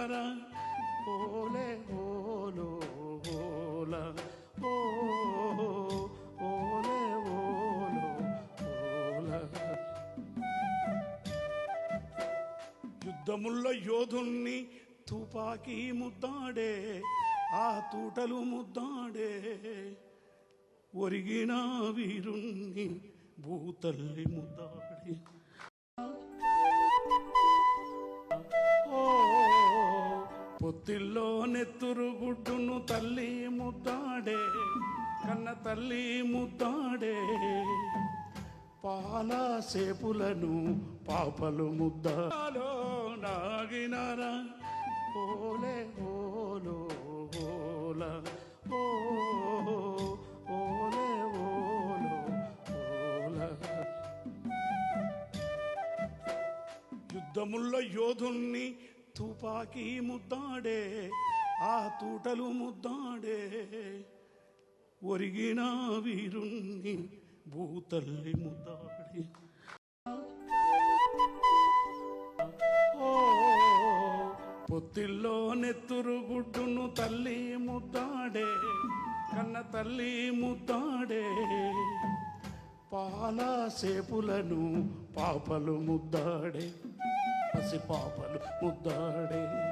నాగినారా ఓలే ఓలో ఓల ఓ ఓలే ఓలో ఓల యుద్ధముల్లో యోధుణ్ణి తుపాకీ ముద్దాడే ఆ తూటలు ముద్దాడే. ఒరిగిన వీరుణ్ణి భూతల్లి ముద్దాడే. పొత్తిల్లో నెత్తురు గుడ్డును తల్లి ముద్దాడే కన్న తల్లి ముద్దాడే పాల సేపులను పాపలు ముద్దాలో నాగినారా. ఓలే ఓలో ఓల ఓ ఓలే ఓలో ఓల. యుద్ధముల్లో యోధుణ్ణి తుపాకీ ముద్దాడే ఆ తూటలు ముద్దాడే. ఒరిగిన వీరుణ్ణి భూతల్లి ముద్దాడే. ఓ పొత్తిల్లో నెత్తురు గుడ్డును తల్లి ముద్దాడే కన్న తల్లి ముద్దాడే. పాల సేపులను పాపలు ముద్దాడే. పసి పాపలు ముద్దాడే.